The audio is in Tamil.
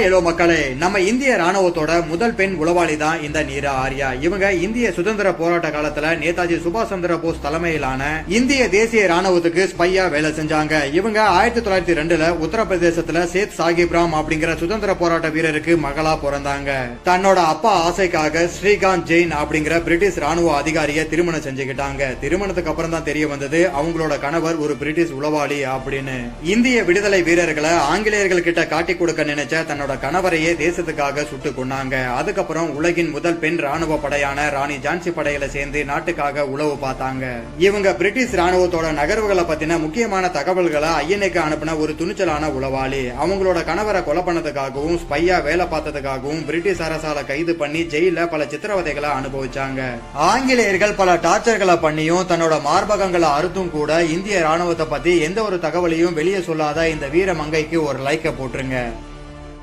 ஹாய் ஹலோ மக்களே நம்ம இந்திய ராணுவத்தோட முதல் பெண் உளவாளி தான் இந்த நீரா ஆர்யா. இவங்க இந்திய சுதந்திர போராட்ட காலத்துல நேதாஜி சுபாஷ் சந்திர போஸ் தலைமையிலான இந்திய தேசிய ராணுவத்துக்கு ஸ்பையா வேலை செஞ்சாங்க. இவங்க ஆயிரத்தி தொள்ளாயிரத்தி ரெண்டுல உத்தரப்பிரதேசத்துல சேத் சாகிப்ராம் அப்படிங்கிற சுதந்திர போராட்ட வீரருக்கு மகளா பிறந்தாங்க. தன்னோட அப்பா ஆசைக்காக ஸ்ரீகாந்த் ஜெயின் அப்படிங்கிற பிரிட்டிஷ் ராணுவ அதிகாரியை திருமணம் செஞ்சுக்கிட்டாங்க. திருமணத்துக்கு அப்புறம் தான் தெரிய வந்தது அவங்களோட கணவர் ஒரு பிரிட்டிஷ் உளவாளி அப்படின்னு. இந்திய விடுதலை வீரர்களை ஆங்கிலேயர்கள் கிட்ட காட்டி கொடுக்க நினைச்ச தன்னோட கணவரையே தேசத்துக்காக சுட்டு கொன்னாங்க. அதுக்கப்புறம் உலகின் முதல் பெண் ராணுவ படையான ராணி ஜான்சி படையில சேர்ந்து நாட்டுக்காக உளவு பார்த்தாங்க. இவங்க பிரிட்டிஷ் ராணுவத்தோட நகர்வுகளை பத்தின முக்கியமான தகவல்களை ஐஎன்ஏக்கு அனுப்பின ஒரு துணிச்சலான உளவாளி. அவங்களோட கணவரை கொலை பண்ணதுக்காகவும் ஸ்பையா வேலை பார்த்ததுக்காகவும் பிரிட்டிஷ் அரசால கைது பண்ணி ஜெயில பல சித்திரவதைகளை அனுபவிச்சாங்க. ஆங்கிலேயர்கள் பல டார்ச்சர்களை பண்ணியும் தன்னோட மார்பகங்களை அறுத்தும் கூட இந்திய ராணுவத்தை பத்தி எந்த ஒரு தகவலையும் வெளியே சொல்லாத இந்த வீர மங்கைக்கு ஒரு லைக்கை போட்டுருங்க.